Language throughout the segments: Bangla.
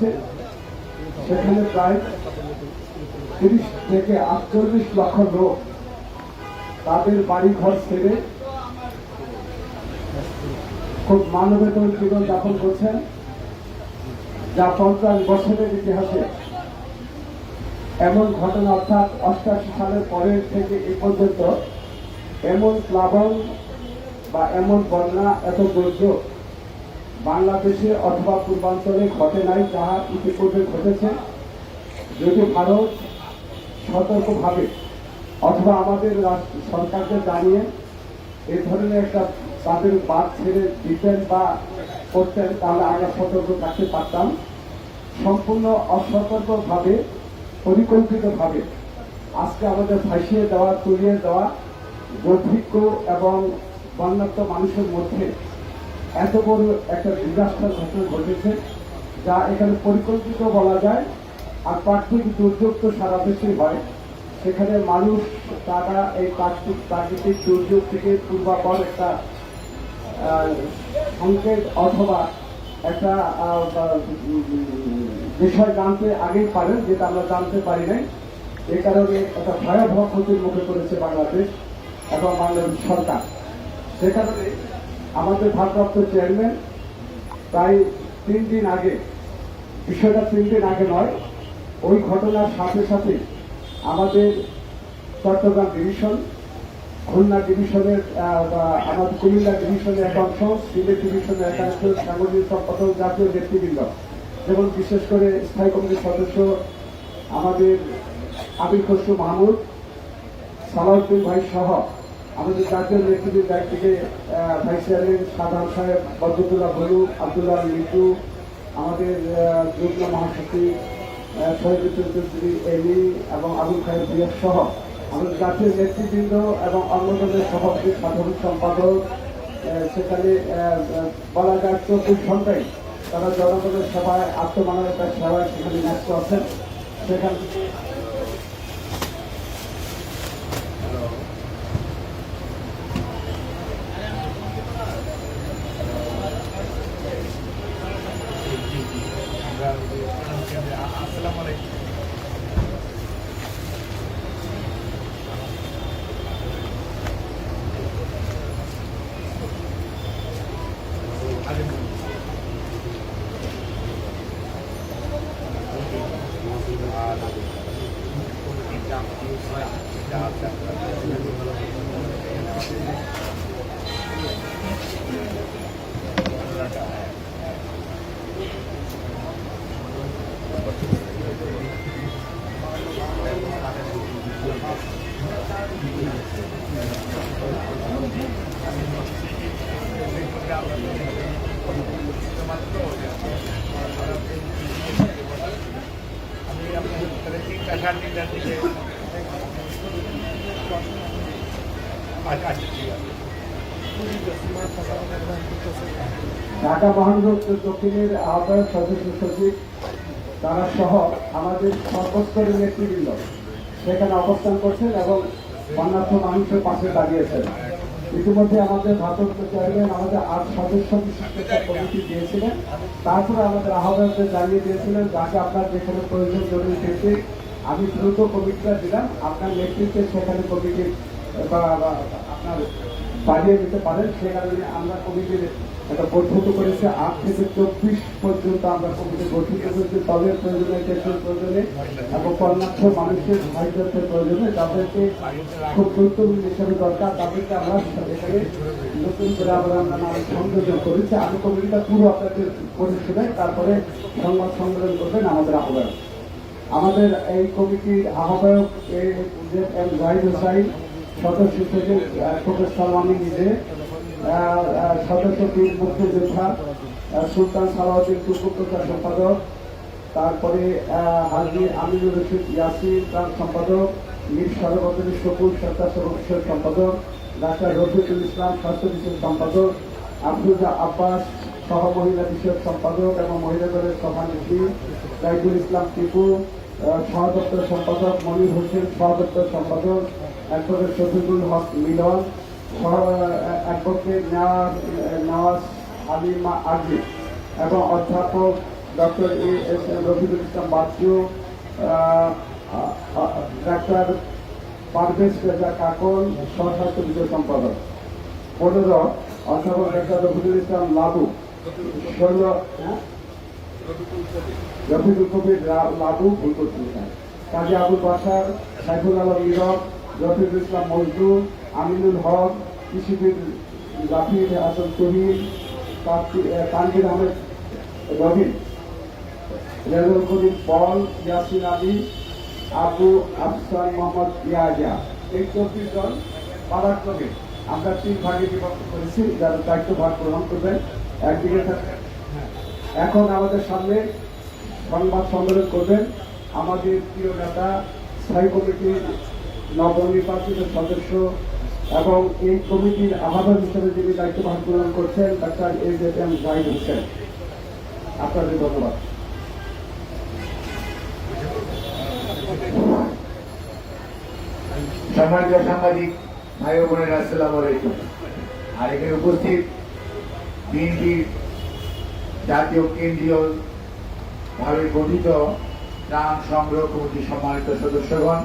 হয়েছে, সেখানে প্রায় তিরিশ থেকে আটচল্লিশ লক্ষ লোক তাদের বাড়ি ঘর ছেড়ে খুব মানবেতর জীবন যাপন করছেন, যা পঞ্চাশ বছরের ইতিহাসে এমন ঘটনা অর্থাৎ অষ্টাশি সালের পরের থেকে এ পর্যন্ত এমন প্লাবন বা এমন বন্যা এত দুর্যোগ বাংলাদেশে অথবা পূর্বাঞ্চলে ঘটে নাই, যাহা ইতিপূর্বে ঘটেছে। যদি ভারত সতর্কভাবে অথবা আমাদের সরকারকে জানিয়ে এই ধরনের একটা তাদের বাদ ছেড়ে দিতেন বা করতেন, তাহলে আমরা সতর্ক থাকতে পারতাম। সম্পূর্ণ অসতর্কভাবে, পরিকল্পিতভাবে আজকে আমাদের ভাসিয়ে দেওয়া, তুলিয়ে দেওয়া দুর্ভিক্ষ এবং বন্যাত্ম মানুষের মধ্যে এত বড় একটা ডিজাস্টার ঘটনা ঘটেছে, যা এখানে পরিকল্পিত বলা যায় আর প্রাকৃতিক দুর্যোগ তো সারা দেশেই হয়। সেখানে মানুষ তারা এই প্রাকৃতিক প্রাকৃতিক দুর্যোগ থেকে পূর্বাপর একটা সংকেত অথবা একটা বিষয় জানতে আগেই পারেন, যেটা আমরা জানতে পারি নাই। এই কারণে একটা ভয়াবহ ক্ষতির মুখে পড়েছে বাংলাদেশ এবং বাংলাদেশ সরকার। সে কারণে আমাদের ভারপ্রাপ্ত চেয়ারম্যান, প্রায় তিন দিন আগে, বিষয়টা তিন দিন আগে নয়, ওই ঘটনার সাথে সাথে আমাদের চট্টগ্রাম ডিভিশন, খুলনা ডিভিশনের আমাদের কুমিল্লা ডিভিশনের এক অংশ, সিলেট ডিভিশনের এক অংশ, সাংগঠনিক সম্পাদক, জাতীয় নেতৃবৃন্দ যেমন বিশেষ করে স্থায়ী কমিটির সদস্য আমাদের আবির খসরু মাহমুদ, সালাউদ্দিন ভাই সহ আমাদের জাতীয় নেতৃত্বের দায়িত্ব থেকে ভাইস চেয়ারম্যান সাধারণ সাহেব বদরুল্লাহ ভলু আব্দুল্লাহ লিটু আমাদের যুগ্ম মহাসচিব আহ, শহীদ চৌধুরী এলি এবং আবুল খায়ের বিয়ক সহ আমাদের জাতীয় নেতৃবৃন্দ এবং অন্য দলের সভাপতি সাধারণ সম্পাদক সেখানে বলা যায় চব্বিশ ঘন্টায় তারা জনগণের সভায় আত্মমানবতার সেবায় সেখানে ন্যস্ত আছেন। সেখান Yeah, yeah, yeah. ঢাকা মহানগর দক্ষিণের আহ্বায়ক সদস্য সচিব তারা সহ আমাদের সর্বস্তরের নেতৃবৃন্দ। সেখানে অবস্থান করছেন এবং বন্যার্থ মানুষের পাশে দাঁড়িয়েছেন। ইতিমধ্যে আমাদের ভারপ্রাপ্ত চেয়ারম্যান, আমাদের আট সদস্য কমিটি দিয়েছিলেন। তারপরে আমাদের আহ্বায়কদের জানিয়ে দিয়েছিলেন, যাকে আপনার যেখানে প্রয়োজন জরুরি ক্ষেত্রে আমি দ্রুত কমিটিটা দিলাম। আপনার নেতৃত্বে সেখানে কমিটি বা বা, আপনার বাড়িয়ে দিতে পারেন। সে কারণে আমরা কমিটির একটা গঠিত করেছে। আট থেকে চব্বিশ পর্যন্ত আমরা কমিটি গঠিত করেছি। তবের প্রয়োজনে দেশের প্রয়োজনে এবং কর্ণার্থ মানুষের সাহায্যের প্রয়োজনে তাদেরকে খুব গুরুত্বপূর্ণ হিসেবে দরকার। তাদেরকে আমরা এখানে নতুন করে আবার আমরা সংযোজন করেছি। আমি কমিটিটা পুরো আপনাদের করে শোনাই তারপরে সংবাদ সংগ্রহ করবেন আমাদের আহ্বায়ক। আমাদের এই কমিটির আহ্বায়ক এম জাহিদ হোসাইন। সদস্য থেকে প্রফেসর সালমানি নিজে সদস্য বীর মুক্তিযোদ্ধা সুলতান সালাউদ্দিন টুকুপ্রচার সম্পাদক, তারপরে হাজি আমিনুর রশিদ ইয়াসিন, তার সম্পাদক, মীর সরবদী শকুর স্বেচ্ছাসেবক বিষয়ক সম্পাদক, ডাক্তার রফিকুল ইসলাম স্বাস্থ্য বিষয়ক সম্পাদক, আফরুজা আব্বাস সহ মহিলা বিষয়ক সম্পাদক এবং মহিলা দলের সভানেত্রী রাইদুল ইসলাম টিপু সহদপ্তর সম্পাদক মনির হোসেন, সহদপ্তর সম্পাদক অ্যাডভোকেট শফিকুল হক মিলন অ্যাডভোকেট নওয়াজ নওয়াজ আলিমা আজিজ এবং অধ্যাপক doctor A S M Rafiqul Islam Bachchu doctor Parvez Reza Kakon সহস্রাষ্ট্র বিজয় সম্পাদক পনেরো, অধ্যাপক ডাক্তার রফিকুল ইসলাম লাবু ষোলো হ্যাঁ? রফিকুল কবির লাবু, ভুল করছেন। কাজী আবুল বাসার সাইফুল আলম নীরব রফিকুল ইসলাম মজদুর আমিনুল হক কৃষিবিদ তহিন তাফসি- আহ, তানভীর আহমেদ রবিন রেজল করিম পল ইয়াসিন আলী আবু আফসান মোহাম্মদ ইয়াহিয়া। এই চব্বিশ জন পারাক্রমে আমরা তিন ভাগে বিভক্ত করেছি যারা দায়িত্ব ভাগ গ্রহণ করবেন। একদিকে এখন আমাদের সামনে সংবাদ সম্মেলন করবেন। আমাদের প্রিয় নেতা স্থায়ী কমিটির নবনির্বাচিত সদস্য এবং এই কমিটির আহ্বায়ক হিসেবে যিনি দায়িত্ব ভাগ গ্রহণ করছেন, doctor A Z M Zahid Hossain. আপনাদের ধন্যবাদ। সম্মানিত সাংবাদিক, ভাই বোনেরা, আসসালামু আলাইকুম। আর এখানে উপস্থিত বিএনপির জাতীয় কেন্দ্রীয় ভাবে গঠিত ত্রাণ সংগ্রহ কমিটির সম্মানিত সদস্যগণ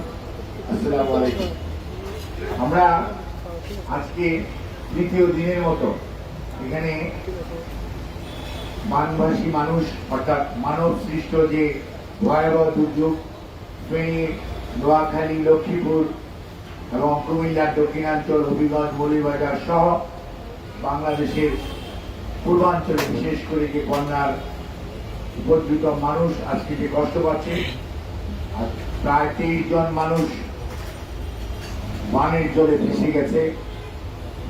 আমরা আজকে তৃতীয় দিনের মতো এখানে মানভাসী মানুষ, অর্থাৎ মানব সৃষ্ট যে ভয়াবহ দুর্যোগ নোয়াখালী, লক্ষ্মীপুর এবং কুমিল্লার দক্ষিণাঞ্চল, হবিগঞ্জ মৌলিবাজার সহ বাংলাদেশের পূর্বাঞ্চলে বিশেষ করে যে বন্যার উপদ্রুত মানুষ আজকে যে কষ্ট পাচ্ছে প্রায় তেইশ জন মানুষ বানের জলে ভেসে গেছে।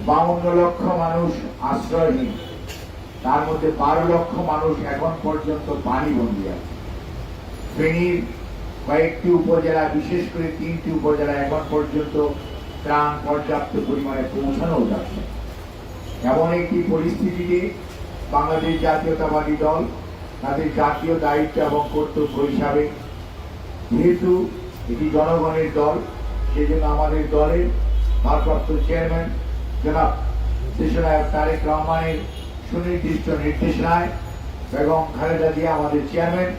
বাউন্ন লক্ষ মানুষ আশ্রয়হীন তার মধ্যে বারো লক্ষ মানুষ এখন পর্যন্ত পানি বন্দি আছে। ফেনীর কয়েকটি উপজেলা, বিশেষ করে তিনটি উপজেলা এখন পর্যন্ত ত্রাণ পর্যাপ্ত পরিমাণে পৌঁছানো যাচ্ছে। এমন একটি পরিস্থিতিতে বাংলাদেশ জাতীয়তাবাদী দল তাদের জাতীয় দায়িত্ব এবং কর্তব্য হিসাবে, যেহেতু এটি জনগণের দল জন্য আমাদের দলের ভারপ্রাপ্ত চেয়ারম্যান জনাব দেশনায়ক তারেক রহমানের সুনির্দিষ্ট নির্দেশনায় বেগম খালেদা জিয়া আমাদের চেয়ারম্যান,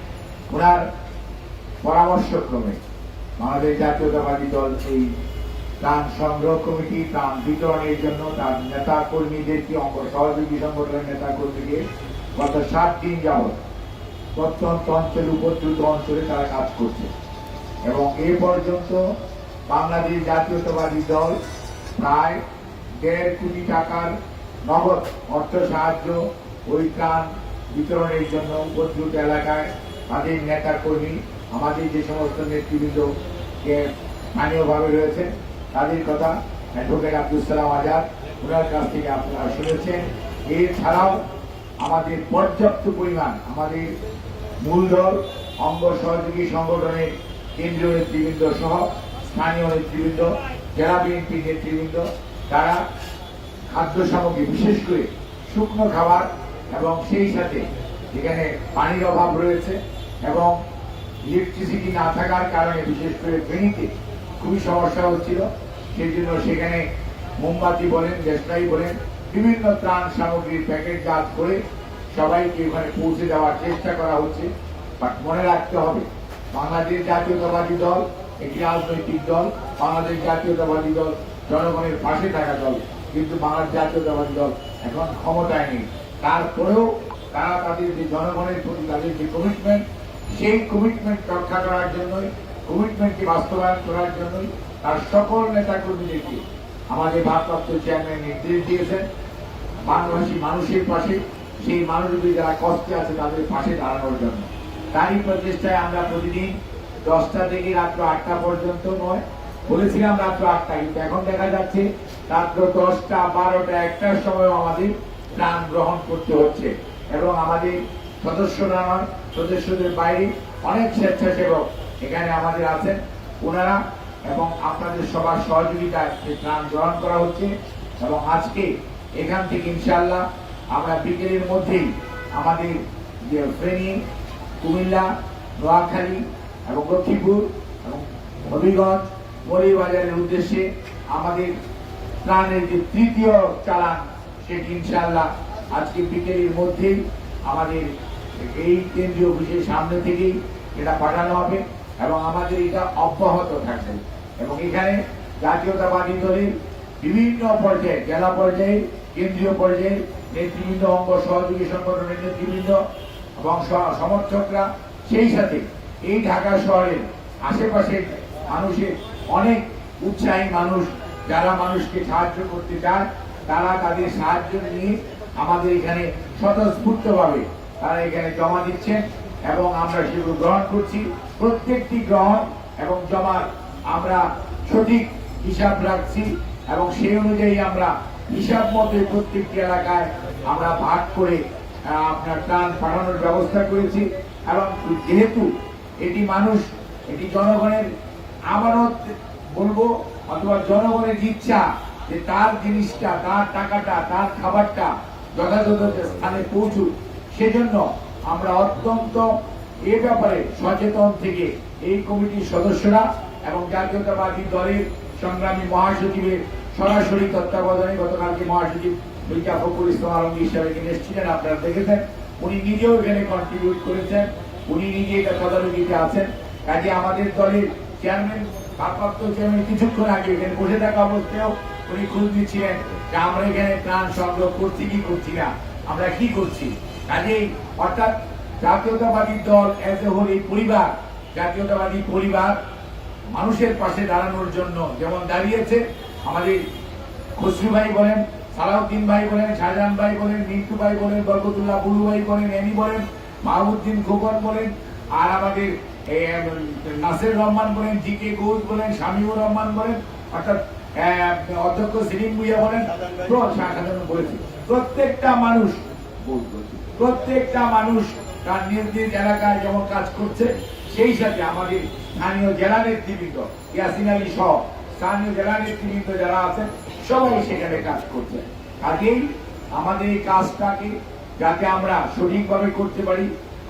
ওনার পরামর্শক্রমে বাংলাদেশ জাতীয়তাবাদী দল এই ত্রাণ সংগ্রহ কমিটি, ত্রাণ বিতরণের জন্য তার নেতা কর্মীদেরকে অঙ্গ সহযোগী সংগঠনের নেতা কর্মীকে গত সাত দিন যাবৎ প্রত্যন্ত অঞ্চল উপদ্রুত অঞ্চলে তারা কাজ করছে। এবং এ পর্যন্ত বাংলাদেশ জাতীয়তাবাদী দল প্রায় দেড় কোটি টাকার নগদ অর্থ সাহায্য ওই ত্রাণ বিতরণের জন্য উপদ্রুত এলাকায় তাদের নেতা কর্মী আমাদের যে সমস্ত নেতৃবৃন্দ স্থানীয়ভাবে রয়েছে, তাদের কথা অ্যাডভোকেট আব্দুল সালাম আজাদ ওনার কাছ থেকে আপনারা শুনেছেন। এছাড়াও আমাদের পর্যাপ্ত পরিমাণ আমাদের মূল দল, অঙ্গ সহযোগী সংগঠনের কেন্দ্রীয় নেতৃবৃন্দ সহ স্থানীয় নেতৃবৃন্দ, জেলা বিএনপি নেতৃবৃন্দ, তারা খাদ্য সামগ্রী, বিশেষ করে শুকনো খাবার এবং সেই সাথে যেখানে পানির অভাব রয়েছে এবং ইলেকট্রিসিটি না থাকার কারণে, বিশেষ করে ফেনীতে খুবই সমস্যা হচ্ছিল। সেই জন্য সেখানে মোমবাতি বলেন দেশলাই বলেন, বিভিন্ন ত্রাণ সামগ্রীর প্যাকেট জাত করে সবাইকে ওখানে পৌঁছে দেওয়ার চেষ্টা করা হচ্ছে। বাট মনে রাখতে হবে, বাংলাদেশ জাতীয়তাবাদী দল একটি রাজনৈতিক দল, বাংলাদেশ জাতীয়তাবাদী দল, জনগণের পাশে থাকা দল, কিন্তু বাংলাদেশ জাতীয়তাবাদী দল এখন ক্ষমতায় নেই। তারপরেও তারা তাদের যে জনগণের প্রতি তাদের যে কমিটমেন্ট সেই কমিটমেন্ট রক্ষা করার জন্যই কমিটমেন্টকে বাস্তবায়ন করার জন্যই তার সকল নেতা কর্মীদেরকে আমাদের ভারপ্রাপ্ত চেয়ারম্যান নির্দেশ দিয়েছেন। বাংলাভাষী মানুষের পাশে, সেই মানুষগুলি যারা কষ্টে আছে তাদের পাশে দাঁড়ানোর জন্য। তারই প্রচেষ্টায় আমরা প্রতিদিন দশটা থেকে রাত্র আটটা পর্যন্ত নয়। বলেছিলাম রাত্র আটটা, কিন্তু এখন দেখা যাচ্ছে রাত্র দশটা, বারোটা, একটার সময় আমাদের প্রাণ গ্রহণ করতে হচ্ছে। এবং আমাদের সদস্যরা নয়, সদস্যদের বাইরে অনেক স্বেচ্ছাসেবক এখানে আমাদের আছেন। ওনারা এবং আপনাদের সবার সহযোগিতায় এই ত্রাণ গ্রহণ করা হচ্ছে। এবং আজকে এখান থেকে ইনশাল্লাহ আমরা বিকেলের মধ্যেই আমাদের যে ফেনী, কুমিল্লা, নোয়াখালী এবং লক্ষ্মীপুর এবং হবিগঞ্জ মৌলিবাজারের উদ্দেশ্যে আমাদের ত্রাণের যে তৃতীয় চালান, সেটি ইনশাল্লাহ আজকে বিকেলের মধ্যেই আমাদের এই কেন্দ্রীয় অফিসের সামনে থেকেই এটা পাঠানো হবে এবং আমাদের এটা অব্যাহত থাকবে। এবং এখানে জাতীয়তাবাদী দলের বিভিন্ন পর্যায়ে, জেলা পর্যায়ে, কেন্দ্রীয় পর্যায়ে নেতৃবৃন্দ, অঙ্গ সহযোগী সংগঠনের নেতৃবৃন্দ এবং সমর্থকরা সেই সাথে এই ঢাকা শহরের আশেপাশের মানুষের অনেক উৎসাহী মানুষ যারা মানুষকে সাহায্য করতে চায়, তারা তাদের সাহায্য নিয়ে আমাদের এখানে স্বতঃস্ফূর্তভাবে তারা এখানে জমা দিচ্ছেন এবং আমরা সেগুলো গ্রহণ করছি। প্রত্যেকটি গ্রহণ এবং জমার আমরা সঠিক হিসাব রাখছি এবং সেই অনুযায়ী আমরা হিসাব মতে প্রত্যেকটি এলাকায় আমরা ভাগ করে আপনার ত্রাণ পাঠানোর ব্যবস্থা করেছি। এবং যেহেতু এটি মানুষ, এটি জনগণের আমানত বলব অথবা জনগণের ইচ্ছা যে তার জিনিসটা, তার টাকাটা, তার খাবারটা যথাযথ স্থানে পৌঁছুক, সেজন্য আমরা অত্যন্ত এ ব্যাপারে সচেতন থেকে এই কমিটির সদস্যরা এবং জাতীয়তাবাদী দলের সংগ্রামী মহাসচিবের সরাসরি তত্ত্বাবধানে গতকালকে মহাসচিব মির্জা ফখরুল ইসলাম আলমগীর সাহেব এখানে এসেছিলেন আপনারা দেখেছেন। উনি নিজেও এখানে কন্ট্রিবিউট করেছেন। উনি নিজে এটা তদারকিতে আছেন। কাজে আমাদের দলের চেয়ারম্যান ভারপ্রাপ্ত চেয়ারম্যান কিছুক্ষণ আগে এখানে বসে থাকা অবস্থায়ও উনি খোঁজ নিচ্ছিলেন যে আমরা এখানে ত্রাণ সংগ্রহ করছি কি করছি না, আমরা কি করছি। কাজেই অর্থাৎ জাতীয়তাবাদী দল এজ এ হোল এই পরিবার, জাতীয়তাবাদী পরিবার মানুষের পাশে দাঁড়ানোর জন্য যেমন দাঁড়িয়েছে আমাদের খসরু ভাই বলেন, সালাউদ্দিন ভাই বলেন, শাহজাহান ভাই বলেন, মিন্টু ভাই বলেন, বরকতুল্লাহ বুলু ভাই বলেন, এনি বলেন মাহমুদ্দিন খোকন বলেন, আর আমাদের নাসির রহমান বলেন, জি কে ঘোষ বলেন, শামিউর রহমান বলেন, অর্থাৎ অধ্যক্ষ সেলিম ভুইয়া বলেন বলেছি প্রত্যেকটা মানুষ প্রত্যেকটা মানুষ তার নিজ নিজ এলাকায় যেমন কাজ করছে, সেই সাথে আমাদের স্থানীয় জেলা নেতৃবৃন্দ, ইয়াসিন আলী সহ স্থানীয় জেলা নেতৃবৃন্দ যারা আছেন, সবাই সেখানে কাজ করছে। কাজেই আমাদের এই কাজটাকে যাতে আমরা সঠিকভাবে করতে পারি,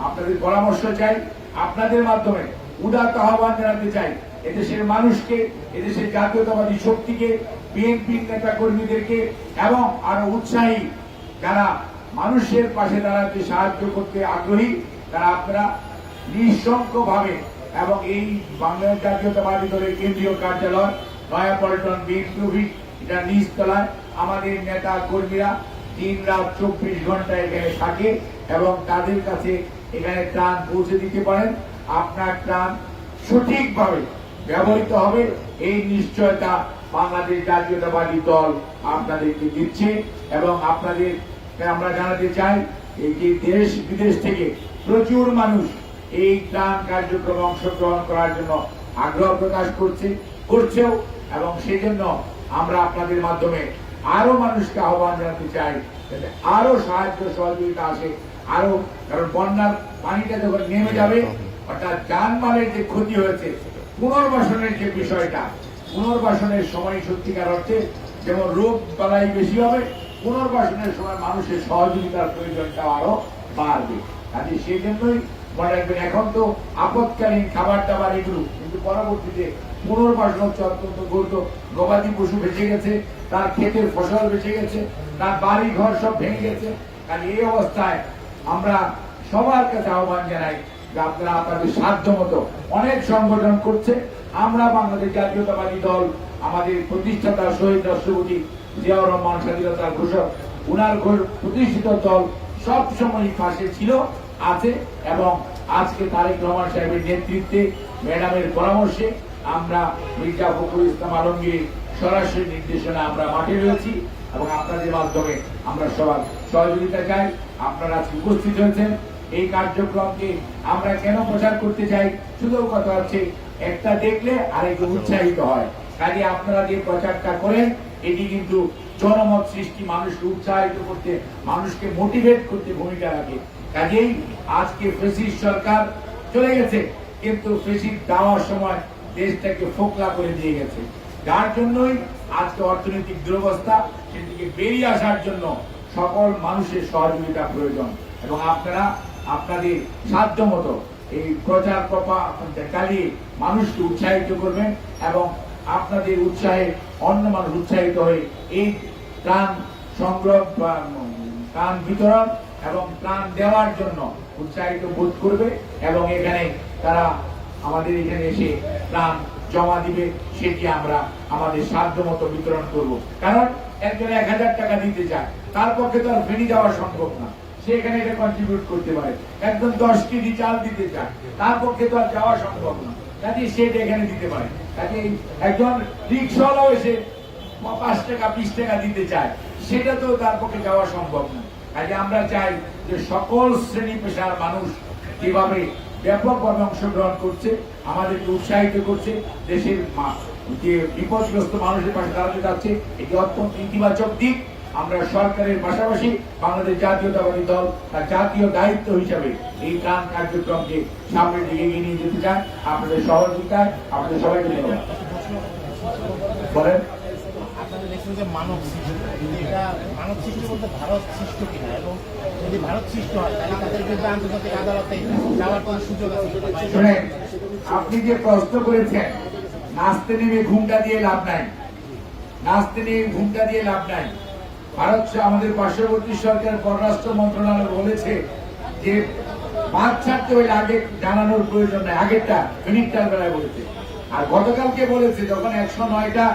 আপনাদের পরামর্শ চাই, আপনাদের মাধ্যমে উদাত্ত আহ্বান জানাতে চাই, এদেশের মানুষকে, এদেশের জাতীয়তাবাদী শক্তিকে, বিএনপির নেতা কর্মীদেরকে এবং আরও উৎসাহী যারা মানুষের পাশে দাঁড়াতে সাহায্য করতে আগ্রহী, তারা আপনারা নিঃসংক ভাবে এবং এই বাংলাদেশ জাতীয়তাবাদী দলের কেন্দ্রীয় কার্যালয় নয়াপল্টন বিএনপি এটা নিচতলায় আমাদের নেতা কর্মীরা দিন রাত চব্বিশ ঘণ্টা এখানে থাকে এবং তাদের কাছে এখানে ত্রাণ পৌঁছে দিতে পারেন। আপনার ত্রাণ সঠিকভাবে ব্যবহৃত হবে, এই নিশ্চয়তা বাংলাদেশ জাতীয়তাবাদী দল আপনাদেরকে দিচ্ছে এবং আপনাদের, আমরা জানাতে চাই এই যে দেশ বিদেশ থেকে প্রচুর মানুষ এই ত্রাণ কার্যক্রমে অংশগ্রহণ করার জন্য আগ্রহ প্রকাশ করছে, করছেও এবং সেজন্য আমরা আপনাদের মাধ্যমে আরও মানুষকে আহ্বান জানাতে চাই যাতে আরও সাহায্য সহযোগিতা আসে আরও কারণ বন্যার পানিটা যখন নেমে যাবে অর্থাৎ যানমালের যে ক্ষতি হয়েছে পুনর্বাসনের যে বিষয়টা পুনর্বাসনের সময় সত্যিকার অর্থে যেমন রোগ বালাই বেশি হবে পুনর্বাসনের সময় মানুষের সহযোগিতার প্রয়োজনটা আরও বাড়বে। কাজে সেই জন্যই মনে রাখবেন এখন তো আপৎকালীন খাবার দাবার এগুলো কিন্তু পরবর্তীতে পুনর্বাসন হচ্ছে অত্যন্ত গুরুত্ব। গবাদি পশু বেঁচে গেছে, তার ক্ষেতের ফসল বেঁচে গেছে, তার বাড়ি ঘর সব ভেঙে গেছে। কাজে এই অবস্থায় আমরা সবার কাছে আহ্বান জানাই যে আপনারা আপনাদের সাধ্য মতো অনেক সংগঠন করছে। আমরা বাংলাদেশ জাতীয়তাবাদী দল, আমাদের প্রতিষ্ঠাতা শহীদ রাষ্ট্রপতি জিয়াউর রহমান স্বাধীনতার ঘোষক, উনার প্রতিষ্ঠিত দল সব সময় পাশে ছিল, আছে এবং আজকে তারেক রহমান সাহেবের নেতৃত্বে ম্যাডামের পরামর্শে আমরা মির্জা ফখরুল ইসলাম আলমগীর সরাসরি নির্দেশনা আমরা মাঠে রয়েছি এবং আপনাদের মাধ্যমে আমরা সবার সহযোগিতা চাই। আপনারা আজকে উপস্থিত হয়েছেন। এই কার্যক্রমকে আমরা কেন প্রচার করতে চাই? শুধু কথা হচ্ছে, একটা দেখলে আরেকজন উৎসাহিত হয়। কাজে আপনারা যে প্রচারটা করেন, এটি কিন্তু জনমত সৃষ্টি, মানুষকে উৎসাহিত করতে, মানুষকে মোটিভেট করতে ভূমিকা রাখে। কাজেই আজকে ফেসিস সরকার চলে গেছে, কিন্তু ফেসিস দেওয়ার সময় দেশটাকে ফোকলা করে দিয়ে গেছে। যার জন্যই আজকে অর্থনৈতিক দুরবস্থা সেদিকে বেরিয়ে আসার জন্য সকল মানুষের সহযোগিতা প্রয়োজন। এবং আপনারা আপনাদের সাধ্য মতো এই প্রচার প্রপা চালিয়ে মানুষকে উৎসাহিত করবেন এবং আপনাদের উৎসাহে অন্য মানুষ উৎসাহিত হয়ে এই ত্রাণ সংগ্রহ বা ত্রাণ বিতরণ এবং প্রাণ দেওয়ার জন্য উৎসাহিত বোধ করবে এবং এখানে তারা আমাদের এখানে এসে প্রাণ জমা দিবে, সেটি আমরা আমাদের সাধ্য মতো বিতরণ করব। কারণ একজন এক হাজার টাকা দিতে চায়, তার পক্ষে তো আর ফেনি যাওয়া সম্ভব না। সে এখানে এটা কন্ট্রিবিউট করতে পারে। একজন দশ কেজি চাল দিতে চায়, তার পক্ষে তো আর যাওয়া সম্ভব না। কাজে সেটা এখানে দিতে পারে। কাজে একজন রিক্সাওয়ালাও এসে পাঁচ টাকা, বিশ টাকা দিতে চায়, সেটা তো তার পক্ষে যাওয়া সম্ভব না। কাজে আমরা চাই যে সকল শ্রেণি পেশার মানুষ কীভাবে ব্যাপকভাবে অংশগ্রহণ করছে, আমাদেরকে উৎসাহিত করছে দেশের যে বিপদগ্রস্ত মানুষের পাশে দাঁড়াতে যাচ্ছে, এটি অত্যন্ত ইতিবাচক দিক। আমরা সরকারের পাশাপাশি বাংলাদেশ জাতীয়তাবাদী দল তার জাতীয় দায়িত্ব হিসাবে এই ত্রাণ কার্যক্রমকে সামনের দিকে এগিয়ে নিয়ে যেতে চান আপনাদের সহযোগিতায় আপনাদের সবাইকে ধন্যবাদ। বলেন। দেখছেন যে মানব সৃষ্টি। এটা মানব সৃষ্টি বলতে ভারত সৃষ্ট কিনা? এবং যদি ভারত সৃষ্ট হয়, তাহলে তাদের বিরুদ্ধে আন্তর্জাতিক আদালতে যাওয়ার কোনো সুযোগ আছে আপনি যে প্রশ্ন করেছেন, নাচতে নেমে ঘুমটা দিয়ে লাভ নাই। নাচতে নেমে ঘুমটা দিয়ে লাভ নাই। ভারত আমাদের পার্শ্ববর্তী সরকার, পররাষ্ট্র মন্ত্রণালয় বলেছে যে বাদ ছাড়তে হইলে আগে জানানোর প্রয়োজন নাই। আগেরটা মিনিটটার বেলায় বলেছে। আর গতকালকে বলেছে, যখন একশো নয়টা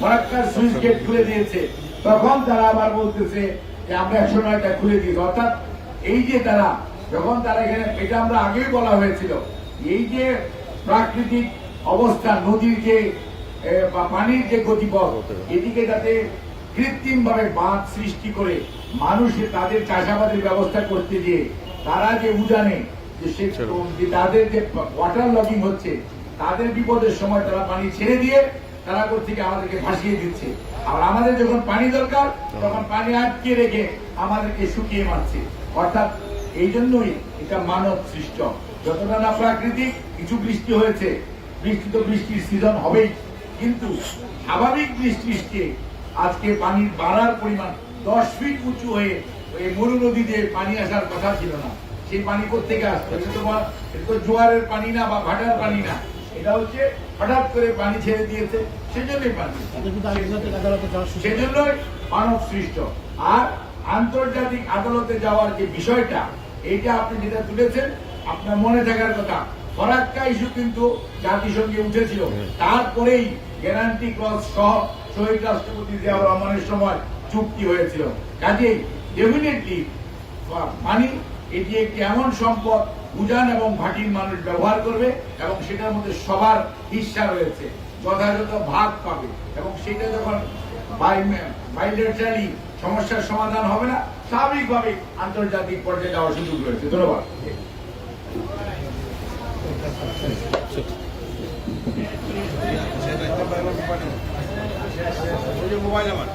ফরাক্কার সুইচ গেট খুলে দিয়েছে। তখন তারা আবার বলতেছে যে আমরা একশো নয়টা খুলে দিয়েছি। অর্থাৎ এই যে তারা যখন তারা এখানে এটা আমরা আগেই বলা হয়েছিল এই যে প্রাকৃতিক অবস্থা নদীর যে পানির যে গতিপথ এদিকে যাতে কৃত্রিম ভাবে বাঁধ সৃষ্টি করে মানুষের তাদের চাষাবাদের ব্যবস্থা করতে গিয়ে তারা যে উজানে যে সে যে তাদের যে ওয়াটার লগিং হচ্ছে তাদের বিপদের সময় তারা পানি ছেড়ে দিয়ে তারা থেকে আমাদেরকে ভাসিয়ে দিচ্ছে। আর আমাদের যখন পানি দরকার, তখন পানি আটকে রেখে আমাদেরকে শুকিয়ে মারছে। অর্থাৎ এই জন্যই এটা মানব সৃষ্ট। যতটা না প্রাকৃতিক, কিছু বৃষ্টি হয়েছে, বৃষ্টি তো বৃষ্টির সিজন হবেই। কিন্তু স্বাভাবিক বৃষ্টির চেয়ে আজকে পানির বাড়ার পরিমাণ দশ ফিট উঁচু হয়ে এই মরু নদীতে পানি আসার কথা ছিল না। সেই পানি কোথেকে আসতো? এটা তো এটা তো জোয়ারের পানি না বা ভাটার পানি না। এটা হচ্ছে হঠাৎ করে পানি ছেড়ে দিয়েছে। সেজন্যই পানি মানব সৃষ্ট। আর আন্তর্জাতিক আদালতে যাওয়ার যে বিষয়টা এইটা আপনি যেটা তুলেছেন আপনার মনে থাকার কথা। ফরাক্কা ইস্যু কিন্তু জাতিসংঘে উঠেছিল। তারপরেই গ্যারান্টি ক্লজ সহ শহীদ রাষ্ট্রপতি জিয়াউর রহমানের সময় চুক্তি হয়েছিল। কাজেই ডেফিনেটলি পানি এটি একটি এমন সম্পদ উজান এবং ভাটির মানুষ ব্যবহার করবে এবং সেটার মধ্যে সবার হিস্সা রয়েছে। যথাযথ ভাগ পাবে। এবং সেটা যখন বাইলেটারালি সমস্যার সমাধান হবে না স্বাভাবিকভাবে আন্তর্জাতিক পর্যায়ে যাওয়ার সুযোগ রয়েছে। ধন্যবাদ। মোবাইল আমার